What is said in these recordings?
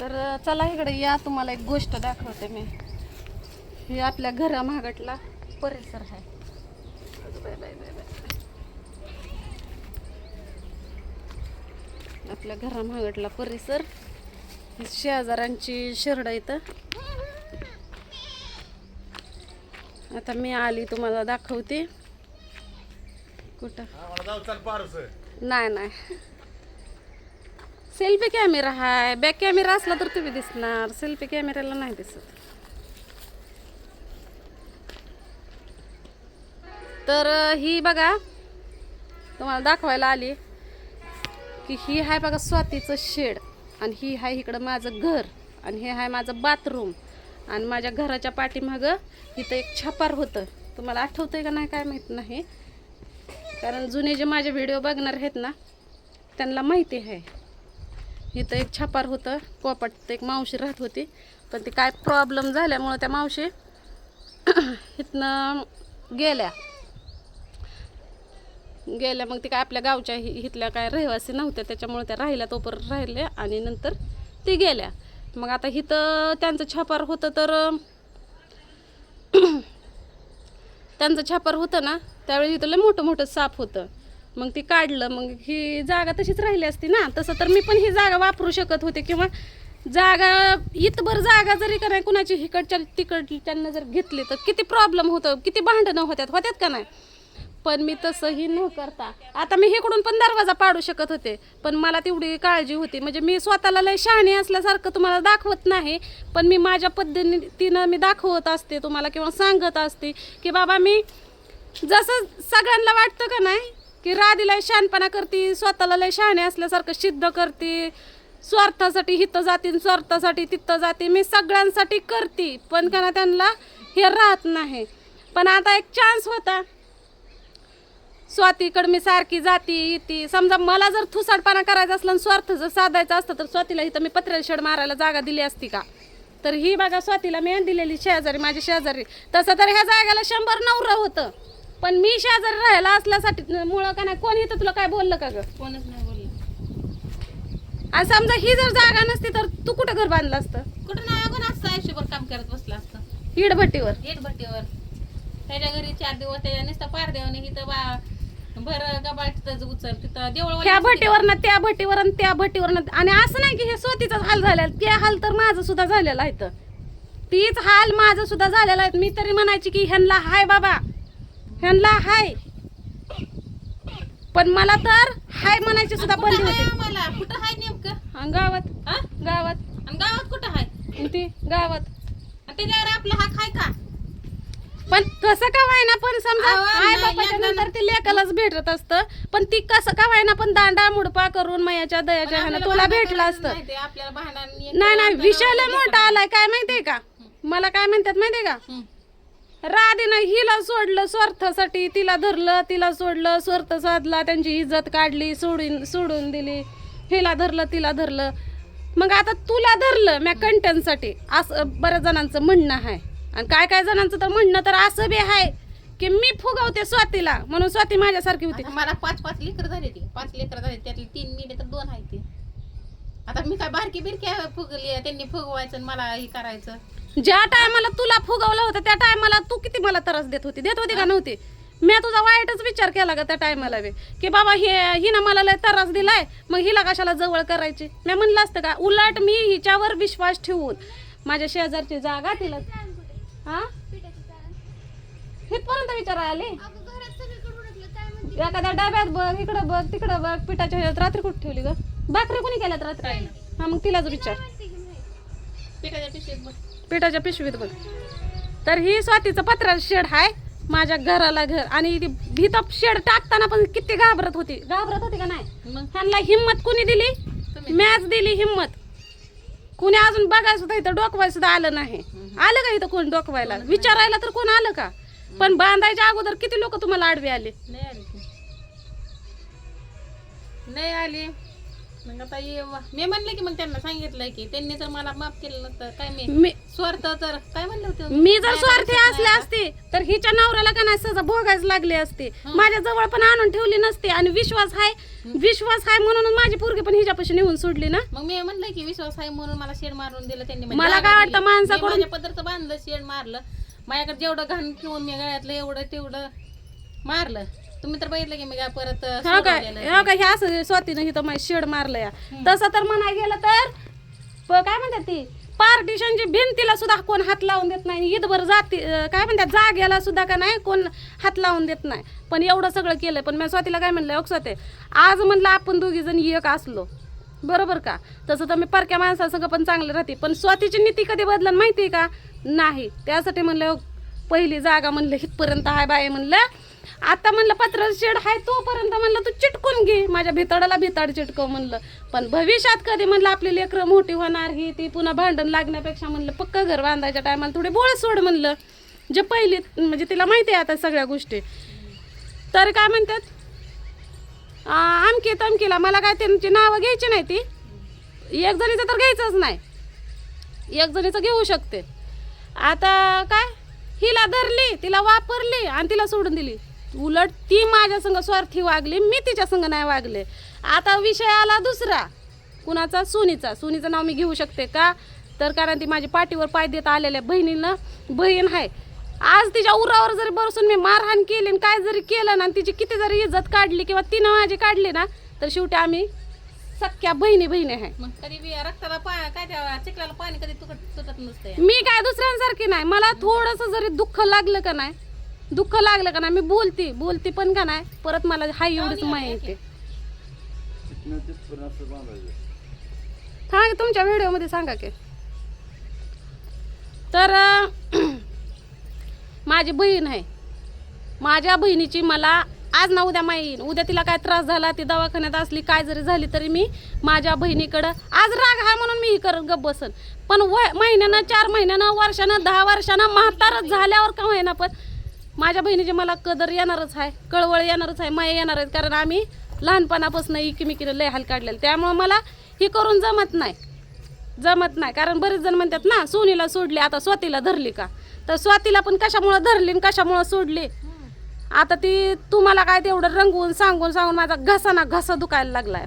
तर चला इकडे या. तुम्हाला एक गोष्ट दाखवते मी. हे आपल्या घरामागटला परिसर आहे. आपल्या घरामागटला परिसर. शेजारांची शरड इथं. आता मी आली तुम्हाला दाखवते. कुठं? नाही नाही. सेल्फी कॅमेरा आहे बॅक कॅमेरा असला तर तुम्ही दिसणार. सेल्फी कॅमेऱ्याला नाही दिसत. तर ही बघा तुम्हाला दाखवायला आली की ही आहे बघा स्वातीचं शेड आणि ही आहे इकडं माझं घर आणि हे आहे माझं बाथरूम आणि माझ्या घराच्या पाठीमागं इथं एक छपार होतं. तुम्हाला आठवतंय का नाही काय माहीत नाही. कारण जुने जे माझे व्हिडिओ बघणार आहेत ना त्यांना माहिती आहे. इथं एक छापार होतं कोपाट एक मावशी राहत होती. पण ती काय प्रॉब्लेम झाल्यामुळं त्या मावशी इथनं गेल्या. गेल्या मग ते काय आपल्या गावच्या हि- इथल्या काय रहिवासी नव्हत्या त्याच्यामुळे त्या राहिल्या तोपर्यंत राहिल्या आणि नंतर ती गेल्या. मग आता इथं त्यांचं छापार होतं तर त्यांचं छापार होतं ना त्यावेळी इथं लय मोठं मोठं साप होतं. मग ती काढलं मग ही जागा तशीच राहिली असती ना. तसं तर मी पण ही जागा वापरू शकत होते किंवा जागा इतभर जागा जरी का नाही कुणाची हिकडच्या तिकडच्यांना जर घेतली तर किती प्रॉब्लेम होतं किती भांडणं होत्यात होत्यात का नाही? पण मी तसंही न करता आता मी हेकडून पण दरवाजा पाडू शकत होते पण मला तेवढी काळजी होती. म्हणजे मी स्वतःला लय शहाणी असल्यासारखं तुम्हाला दाखवत नाही पण मी माझ्या पद्धतीनं मी दाखवत असते तुम्हाला किंवा सांगत असते की बाबा मी जसं सगळ्यांना वाटतं का नाही की राधीला शहाणपणा करते स्वतःला लय शहाणे असल्यासारखं सिद्ध करते. स्वार्थासाठी हिथं जाते आणि स्वार्थासाठी तिथं जाते. मी सगळ्यांसाठी करते पण का त्यांना हे राहत नाही. पण आता एक चान्स होता. स्वातीकडे मी सारखी जाती येते समजा मला जर थुसाडपणा करायचा असला आणि स्वार्थ जर साधायचा असतं तर स्वातीला इथं मी पत्र्याला शेड मारायला जागा दिली असती का? तर ही बघा स्वातीला मी दिलेली शेजारी माझी शेजारी. तसं तर ह्या जागाला शंभर नवरं होतं. पण मी शेजारी राहायला असल्यासाठी मुळं का नाही? कोण इथं तुला काय बोललं का ग? कोणच नाही बोललं. आणि समजा ही जर जागा नसती तर तू कुठं घर बांधलं असतं? कुठं नाही अगं असं आयुष्यभर काम करत बसलं असतं. इडभट्टीवर? गेट भट्टीवर त्याच्या घरी चार दिवस त्याच्या नुसतं पार देवाने इथं बा भर गबाळ तिथं उचल तिथं देवळ ह्या भट्टीवर ना त्या भट्टीवर आणि त्या भट्टीवर आणि असं नाही की हे स्वतीचाच हाल झालेला ते हाल तर माझं सुद्धा झालेला आहे तर तीच हाल माझं सुद्धा झालेला आहे. मी तरी म्हणायची की ह्यांना हाय बाबा. ह्यांना हाय. पण मला तर हाय म्हणायची सुद्धा बंदी कुठं आहे होती. आम्हाला? कुठं आहे नेमकं? गावात. हा? गावात. आणि गावात कुठं आहे आणि ती गावात. आणि त्याच्यावर आपला हक आहे का? पण कसं का व्हायना पण समजा अहो, आई नाही, बापाच्या लेकराला- नंतर ते लेकालाच भेटत असतं. पण ती कसं का व्हायना पण दांडा मुडपा करून मयाच्या दयाच्या ह्यानं आपल्याला तुला भांडण भेटलं करायचं असतं. नाही ते, आपल्याला भांडण एक नाही नाही विषय लय मोठा आलाय काय माहितीये का? मला काय म्हणतात माहितीये का. राधेनं हिला सोडलं स्वार्थासाठी. तिला धरलं तिला सोडलं स्वार्थ साधला त्यांची इज्जत काढली सोडून सोडून दिली. हिला धरलं तिला धरलं. मग आता तुला धरलं म्या कंटेंटसाठी. असं बऱ्याच जणांचं म्हणणं आहे. आणि काय काय जणांचं तर म्हणणं तर असं बी आहे की मी फुगवते स्वातीला. म्हणून स्वाती माझ्यासारखी होती. मला पाच पाच लेकर झाले ती. पाच लेकर झाले. त्यातले तीन मिले तर दोन आहे ते. आता मी काय बारकी बिरकी फुगली त्यांनी फुगवायचं आणि मला हे करायचं. ज्या टायमाला तुला फुगवलं होतं त्या टायमाला तू किती मला त्रास देत होती? देत होती का नव्हती? मी तुझा वाईटच विचार केला का त्या टायमाला बी. की बाबा हे हिनं मला लय त्रास दिलाय मग हिला कशाला जवळ करायची? मी म्हणलं असतं का उलट मी हिच्यावर विश्वास ठेवून माझ्या शेजारची जागा तिला हा हितपर्यंत विचार आले? एखाद्या डब्यात बघ इकडं बघ तिकडं बघ पिठाच्या ह्याच्यात रात्री कुठे ठेवली ग? भाकरी कोणी केल्यात रात्री? हा मग तिलाच विचार. पिठाच्या पिशवीत बघ. पिठाच्या पिशवीत बघ. तर ही स्वातीचं पत्रा शेड हाय माझ्या घराला घर. आणि ती भीत शेड टाकताना पण किती घाबरत होती. घाबरत होती का नाही? ह्यांना हिंमत कोणी दिली. मॅच दिली हिंमत. कुणी अजून बघायला सुद्धा इथं डोकवायला सुद्धा आलं नाही. आलं का इथं कोण डोकवायला? विचारायला तर कोण आलं का? पण बांधायच्या अगोदर किती लोक तुम्हाला आडवे आले. नाही आली. मग आता ये वा- मी म्हणले की मग त्यांना सांगितलंय की त्यांनी जर मला माफ केलं नसतं काय मी मी स्वार्थ तर काय म्हणले होते? मी जर स्वार्थी असले असते तर हिच्या नवऱ्याला का नाही सजा भोगायला लागली असते? माझ्या जवळ पण आणून ठेवली नसते आणि विश्वास आहे विश्वास आहे म्हणूनच माझी पोरगी पण हिच्यापाशी नेऊन सोडली ना? मग मी म्हणलं की विश्वास आहे म्हणून मला शेड मारून दिलं त्यांनी मला जागा काय वाटतं दिली. माणसाकडून- माझ्या पदरचं बांधलं शेड मारलं. माझ्याकडे जेवढं घाण ठेवून मी गळ्यातलं एवढं तेवढं मारलं. तुम्ही तर बघितलं की मी काय परत हो काय सोडवलेलं. हो काय हे असं स्वातीनं हिथं माझी शेड मारलं या. तसं तर म्हणाय गेलं तर प- काय म्हणतात ती? पार्टिशनची भिंतीला सुद्धा कोण हात लावून देत नाही. ईदभर जाती अं, काय म्हणतात जाग्याला सुद्धा का नाही कोण हात लावून देत नाही. पण एवढं सगळं केलं पण मी स्वातीला काय म्हणलं स्वते आज म्हणलं आपण दोघी जण एक असलो. बरोबर का? तसं तर मी परक्या माणसासंग पण चांगलं राहते. पण स्वातीची नीती कधी बदलन माहिती आहे का? नाही. त्यासाठी म्हणलं पहिली जागा म्हणलं हितपर्यंत हाय बाय म्हणलं. आता म्हणलं पत्र शेड आहे तोपर्यंत म्हणलं तू चिटकून घे. माझ्या भितडाला भिताड चिटकव म्हणलं. पण भविष्यात कधी म्हणलं आपली लेकरं मोठी होणार ही ती पुन्हा भांडण लागण्यापेक्षा म्हणलं पक्क घर बांधायच्या टायमाला थोडी बोळ सोड म्हणलं. जे पहिली म्हणजे तिला माहिती आहे आता सगळ्या गोष्टी. तर काय म्हणतात? आमकी तमकीला मला काय त्यांची नावं घ्यायची नाही ती. एक जणीचं तर घ्यायचंच नाही. एक जणीचं घेऊ शकते. आता काय? हिला धरली तिला वापरली आणि तिला सोडून दिली. उलट ती माझ्या संग स्वार्थी वागली मी तिच्या संग नाही वागले. आता विषय आला दुसरा. कुणाचा? सुनीचा. सुनीचं नाव मी घेऊ शकते का? तर कारण ती माझी पाठीवर पाय देत आलेल्या बहिणीनं बहीण आहे. आज तिच्या उरावर जरी बसून मी मारहाण केली आणि काय जरी केलं ना आणि तिची किती जरी इज्जत काढली किंवा तिनं माझी काढली ना तर शेवटी आम्ही सख्या बहिणी बहिणी आहे. मग कधी बी रक्ताला पा काय त्या चिखलाला पाणी कधी मी काय दुसऱ्यांसारखी नाही. मला थोडस जरी दुःख लागलं का नाही दुःख लागलं का नाही? मी बोलती बोलती पण का नाही? परत मला हाय एवढीच येते. हा तुमच्या व्हिडिओमध्ये सांगा की. तर माझी बहीण आहे. माझ्या बहिणीची मला आज ना उद्या माहीन उद्या तिला काय त्रास झाला ती दवाखान्यात असली काय जरी झाली तरी मी माझ्या बहिणीकडं आज राग आहे म्हणून मी ही करत गप बसन. पण वय महिन्यानं चार महिन्यानं वर्षानं दहा वर्षानं म्हातारच झाल्यावर का होईना पण माझ्या बहिणीची मला कदर येणारच आहे कळवळ येणारच आहे माया येणार आहेत. कारण आम्ही लहानपणापासून इकिमिकीनं लय हाल काढलेलं. त्यामुळं मला ही करून जमत नाही. जमत नाही. कारण बरेच जण म्हणतात ना सोनीला सोडली आता स्वातीला धरली का? तर स्वातीला पण कशामुळं धरली आणि कशामुळं सोडली? आता ती तुम्हाला काय तेवढं रंगवून सांगून सांगून माझा घसाना घसा दुखायला लागलाय.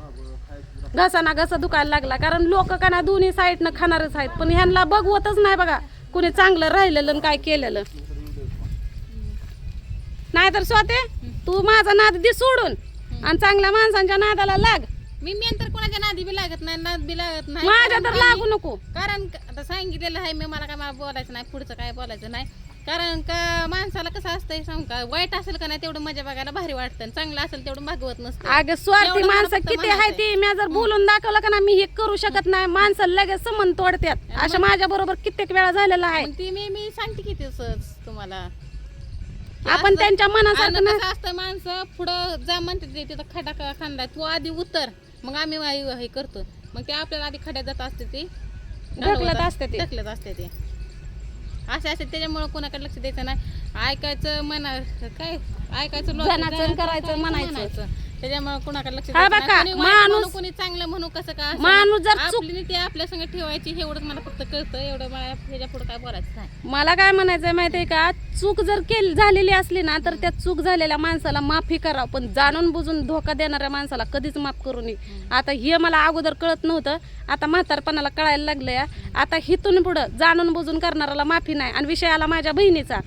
घसाना घसा दुखायला लागला. कारण लोक का ना दोन्ही साईडनं खाणारच आहेत. पण ह्यांना बघवतच नाही बघा कुणी चांगलं राहिलेलं काय केलेलं. नाहीतर स्वाते तू माझा नाद दे सोडून आणि चांगल्या माणसांच्या नादाला लाग. मी मेन कोणाच्या नादी बी लागत नाही नाद बी लागत नाही. माझ्या तर लागू नको. कारण आता सांगितलेलं आहे मी मला काय मला बोलायचं नाही पुढचं काय बोलायचं नाही. कारण का माणसाला कसं असतंय सांग का वाईट असेल का नाही तेवढं मजा बघायला भारी वाटतं आणि चांगलं असेल तेवढं भागवत नसतं. अगं स्वार्थी एवढं माणसं फक्त किती आहे. ती मी जर बोलून दाखवलं का ना मी हे करू शकत नाही. माणसं लगेच समन तोडतात अशा माझ्या बरोबर कित्येक वेळा झालेला आहे. मग ती मी मी सांगते की तसंच तुम्हाला. आपण असं- त्यांच्या आणि मनासारखं ना कसं असतं माणसं पुढं जा म्हणते ते तिथं खडा क- खांदा तू आधी उतर. मग आम्ही वा- हे करतो. मग ते आपल्याला आधी खड्यात जात असते ते. ढकलत असते ते. ढकलत असते ते. असे असते त्याच्यामुळे कोणाकडे लक्ष द्यायचं नाही. ऐकायचं म्हणा काय? ऐकायचं करायचं म्हणायचं. त्याच्यामुळे कोणाकडे लक्ष हा द्यायचं बघा, नाही. कोणी वाईट माणूस- म्हणू, कोणी चांगलं म्हणू कसं असेल. माणूस जर चूक आपली नीती आपल्या संग ठेवायची हे एवढंच मला फक्त कळतं एवढं मला ह्याच्या पुढे काय बोलायचं नाही. मला काय म्हणायचंय माहितीये का? चूक जर केली झालेली असली ना तर त्या चूक झालेल्या माणसाला माफी करा पण जाणून बुजून धोका देणाऱ्या माणसाला कधीच माफ करू नये. आता हे मला अगोदर कळत नव्हतं आता म्हातारपणाला कळायला लागलं आता हिथून पुढं जाणून बुजून करणाऱ्याला माफी नाही आणि विषय आला माझ्या बहिणीचा.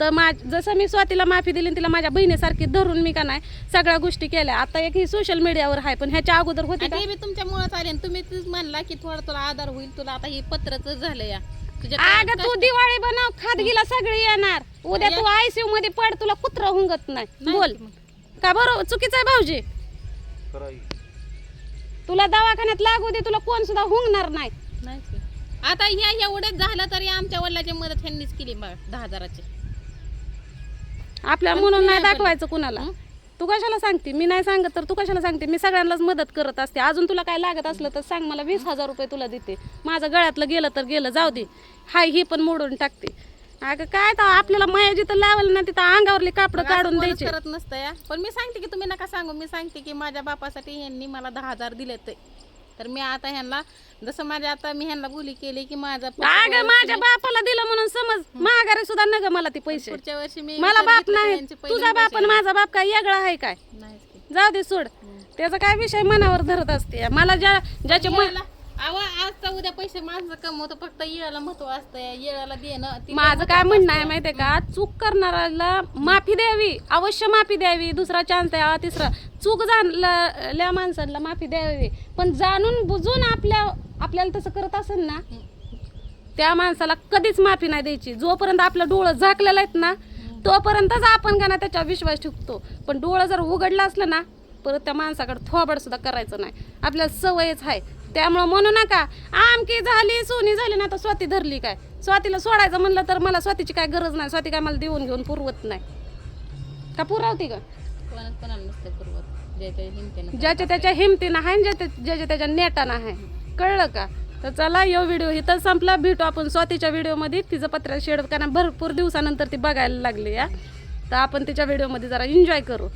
तर मा जसं मी स्वातीला माफी दिली तिला माझ्या बहिणीसारखी धरून मी का नाही सगळ्या गोष्टी केल्या. आता एक ही सोशल मीडियावर आहे पण ह्याच्या अगोदर होती आणि का? ते बी तुमच्यामुळे चालेल तुम्ही तेच म्हणला की थोडं तुला आधार होईल तुला आता हे पत्रच झालं या. तुझ्या अगं तू दिवाळी बनव खादगीला सगळी येणार. उद्या तू आयसीयू मध्ये पड तुला कुत्र हुंगत नाही. नाही बोल. का बरोबर? चुकीचं आहे भाऊजी. तुला दवाखान्यात लागू दे तुला कोण सुद्धा हुंगणार नाही. नाहीच की. आता ह्या एवढंच झालं तरी आमच्या वडिलाची मदत ह्यांनीच केली बघ दहा हजाराची. आपल्या म्हणून नाही दाखवायचं कुणाला? तू कशाला सांगते? मी नाही सांगत तर तू कशाला सांगते? मी सगळ्यांनाच मदत करत असते. अजून तुला काय लागत असलं तर सांग मला. वीस हजार रुपये तुला देते. माझं गळ्यातलं गेलं तर गेलं. जाऊ दे. हाय ही पण मोडून टाकते. अगं काय तर आपल्याला माया जिथं लावलं ना तिथं अंगावरली कापडं काढून द्यायचे. करत नसतं या. पण मी सांगते की तुम्ही नका सांगू. मी सांगते की माझ्या बापासाठी यांनी मला दहा हजार दिले ते. तर मी आता ह्यांना जसं माझ्या आता मी ह्यांना बोली केली की माझा अगं माझ्या बापाला दिलं म्हणून समज. माघारी सुद्धा नग मला ते पैसे. पुढच्या वर्षी मी मला बाप घेतलं नाही. पहिले तुझा बाप आणि माझा बाप काय वेगळा आहे काय? नाहीच की. जाऊ दे सोड. त्याचा काय विषय मनावर धरत असते? मला ज्या ज्याचे मन अहो आजचा उद्या पैसे माणसं कमवतो फक्त येळाला महत्त्व असतं येळाला देणं ती माझं काय म्हणणं आहे माहितीये का? चूक करणाऱ्याला माफी द्यावी अवश्य माफी द्यावी. दुसरा चान्स द्यावा तिसरा. चूक झालेल्या माणसाला माफी द्यावी. पण जाणून बुजून आपल्या आपल्याला तसं करत असेल ना त्या माणसाला कधीच माफी नाही द्यायची. जोपर्यंत आपलं डोळं झाकलेलं आहेत ना तोपर्यंतच आपण का ना त्याच्यावर विश्वास ठेवतो. पण डोळं जर उघडलं असलं ना परत त्या माणसाकडे थोबड सुद्धा करायचं नाही. आपल्याला सवयच आहे. त्यामुळं म्हणू नका. आमकी झाली सोनी झाली ना तर स्वाती धरली काय? स्वातीला सोडायचं म्हणलं तर मला स्वातीची काय गरज नाही. स्वाती काय मला देऊन घेऊन पुरवत नाही. का पुरवती का? कोणाच कोणाला नसते पूर्वत. ज्याच्या हिमतीनं ज्याच्या त्याच्या हिमतीनं आहे ज्याच्या ज्याच्या त्याच्या नेटानं आहे. कळलं का? तर चला यो व्हिडिओ इथं संपला. भेटू आपण स्वातीच्या व्हिडिओमध्ये. तिचं पत्र शेड कारण भरपूर दिवसानंतर ती बघायला लागली या. तर आपण तिच्या व्हिडिओमध्ये जरा एन्जॉय करू.